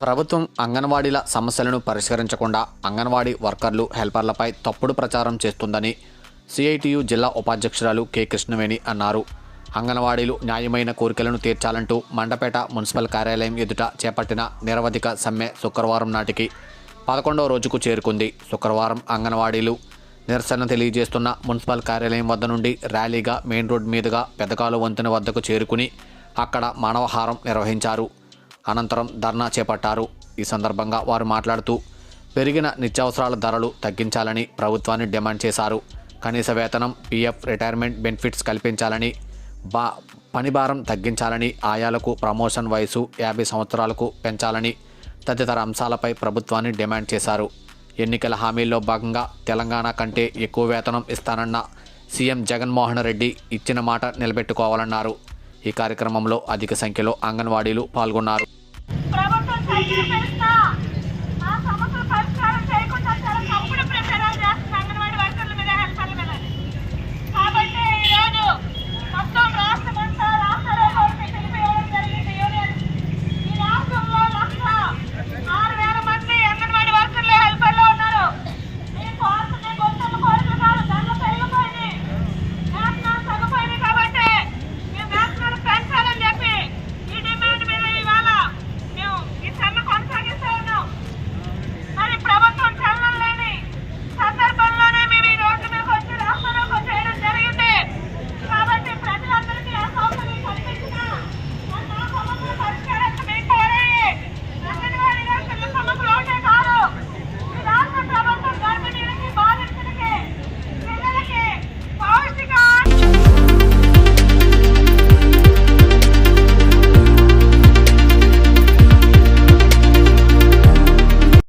ప్రభుత్వం అంగన్వాడీల సమస్యలను పరిష్కరించకుండా అంగన్వాడీ వర్కర్లు హెల్పర్లపై తప్పుడు ప్రచారం చేస్తుందని సిఐటియు జిల్లా ఉపాధ్యక్షురాలు కె. కృష్ణవేణి అన్నారు. అంగన్వాడీలు న్యాయమైన కోరికలను తీర్చాలంటూ మండపేట మున్సిపల్ కార్యాలయం ఎదుట చేపట్టిన నిరవధిక సమ్మె శుక్రవారం నాటికి పదకొండవ రోజుకు చేరుకుంది. శుక్రవారం అంగన్వాడీలు నిరసన తెలియజేస్తున్న మున్సిపల్ కార్యాలయం వద్ద నుండి ర్యాలీగా మెయిన్ రోడ్ మీదుగా పెదకాలు వంతెన వద్దకు చేరుకుని అక్కడ మానవహారం నిర్వహించారు. అనంతరం ధర్నా చేపట్టారు. ఈ సందర్భంగా వారు మాట్లాడుతూ పెరిగిన నిత్యావసరాల ధరలు తగ్గించాలని ప్రభుత్వాన్ని డిమాండ్ చేశారు. కనీస వేతనం పీఎఫ్ రిటైర్మెంట్ బెనిఫిట్స్ కల్పించాలని బా పని భారం తగ్గించాలని ఆయాలకు ప్రమోషన్ వయసు యాభై సంవత్సరాలకు పెంచాలని తదితర అంశాలపై ప్రభుత్వాన్ని డిమాండ్ చేశారు. ఎన్నికల హామీల్లో భాగంగా తెలంగాణ కంటే ఎక్కువ వేతనం ఇస్తానన్న సీఎం జగన్మోహన్ రెడ్డి ఇచ్చిన మాట నిలబెట్టుకోవాలన్నారు. ఈ కార్యక్రమంలో అధిక సంఖ్యలో అంగన్వాడీలు పాల్గొన్నారు. సమస్యల పరిష్కారం